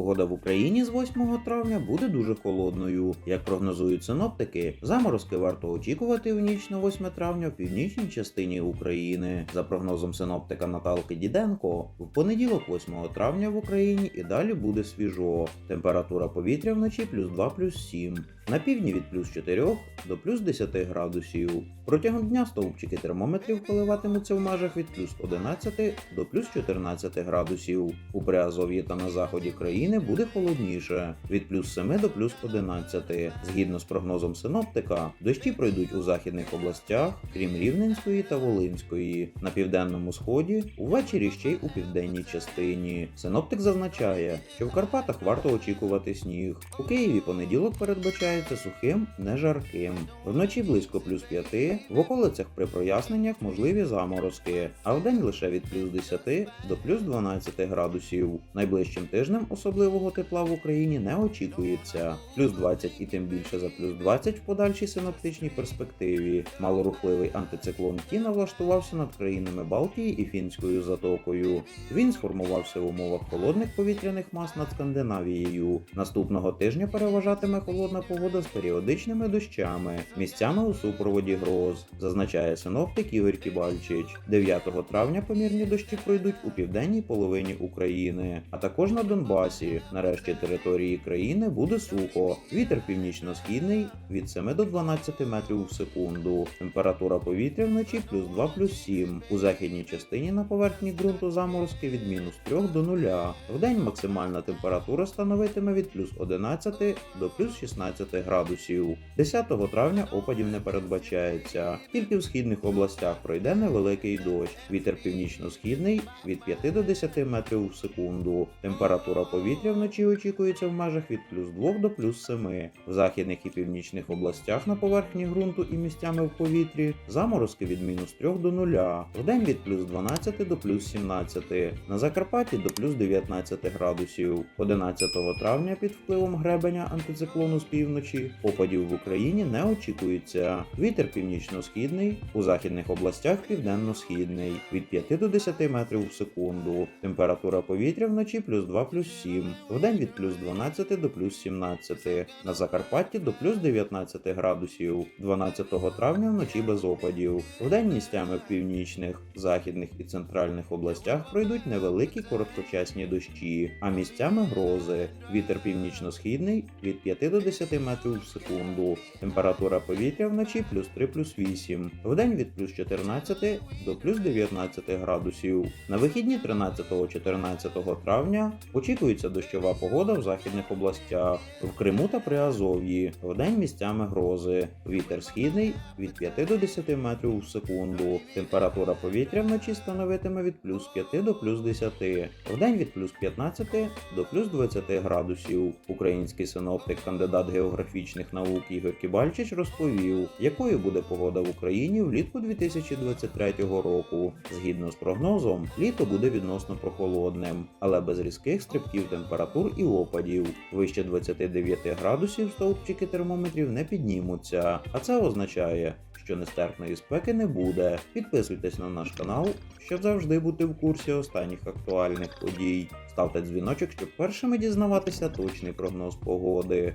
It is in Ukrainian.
Погода в Україні з 8 травня буде дуже холодною. Як прогнозують синоптики, заморозки варто очікувати в ніч на 8 травня в північній частині України. За прогнозом синоптика Наталки Діденко, в понеділок, 8 травня в Україні і далі буде свіжо. Температура повітря вночі плюс 2 плюс 7. На півдні від плюс 4 до плюс 10 градусів. Протягом дня стовпчики термометрів коливатимуться в межах від плюс 11 до плюс 14 градусів. У Приазов'ї та на заході країни буде холодніше від плюс 7 до плюс 11. Згідно з прогнозом синоптика, дощі пройдуть у західних областях, крім Рівненської та Волинської. На південному сході увечері ще й у південній частині. Синоптик зазначає, що в Карпатах варто очікувати сніг. У Києві понеділок передбачається сухим, не жарким. Вночі близько плюс 5, в околицях при проясненнях можливі заморозки, а вдень лише від плюс 10 до плюс 12 градусів. Найближчим тижнем особливого тепла в Україні не очікується. Плюс 20 і тим більше за плюс 20 в подальшій синоптичній перспективі. Малорухливий антициклон Тіна влаштувався над країнами Балтії і Фінською затокою. Він сформувався в умовах холодних повітряних мас над Скандинавією. Наступного тижня переважатиме холодна погода з періодичними дощами, місцями у супроводі гроз, зазначає синоптик Ігор Кібальчич. 9 травня помірні дощі пройдуть у південній половині України, а також на Донбасі. Нарешті території країни буде сухо. Вітер північно-східний від 7 до 12 метрів в секунду. Температура повітря вночі плюс 2 плюс 7. У західній частині на поверхні ґрунту заморозки від мінус 3 до 0. Вдень максимальна температура становитиме від плюс 11 до плюс 16 градусів. 10 травня опадів не передбачається. Тільки в східних областях пройде невеликий дощ. Вітер північно-східний від 5 до 10 метрів в секунду. Температура повітря вночі очікується в межах від плюс 2 до плюс 7. В західних і північних областях на поверхні ґрунту і місцями в повітрі заморозки від мінус 3 до 0. Вдень від плюс 12 до плюс 17. На Закарпатті до плюс 19 градусів. 11 травня під впливом гребеня антициклону з півночі опадів в Україні не очікується. Вітер північно-східний, у західних областях південно-східний від 5 до 10 метрів в секунду. Температура повітря вночі плюс 2 плюс 7. Вдень від плюс 12 до плюс 17. На Закарпатті до плюс 19 градусів. 12 травня вночі без опадів. Вдень місцями в північних, західних і центральних областях пройдуть невеликі короткочасні дощі, а місцями грози. Вітер північно-східний від 5 до 10 метрів в секунду. Температура повітря вночі плюс 3 плюс 8. Вдень від плюс 14 до плюс 19 градусів. На вихідні 13-14 травня очікується дощова погода в західних областях, в Криму та Приазов'ї. Вдень місцями грози. Вітер східний від 5 до 10 метрів в секунду. Температура повітря вночі становитиме від плюс 5 до плюс 10. Вдень від плюс 15 до плюс 20 градусів. Український синоптик, кандидат географічних наук Ігор Кібальчич розповів, якою буде погода в Україні влітку 2023 року. Згідно з прогнозом, літо буде відносно прохолодним, але без різких стрибків температур і опадів. Вище 29 градусів стовпчики термометрів не піднімуться, а це означає, що нестерпної спеки не буде. Підписуйтесь на наш канал, щоб завжди бути в курсі останніх актуальних подій. Ставте дзвіночок, щоб першими дізнаватися точний прогноз погоди.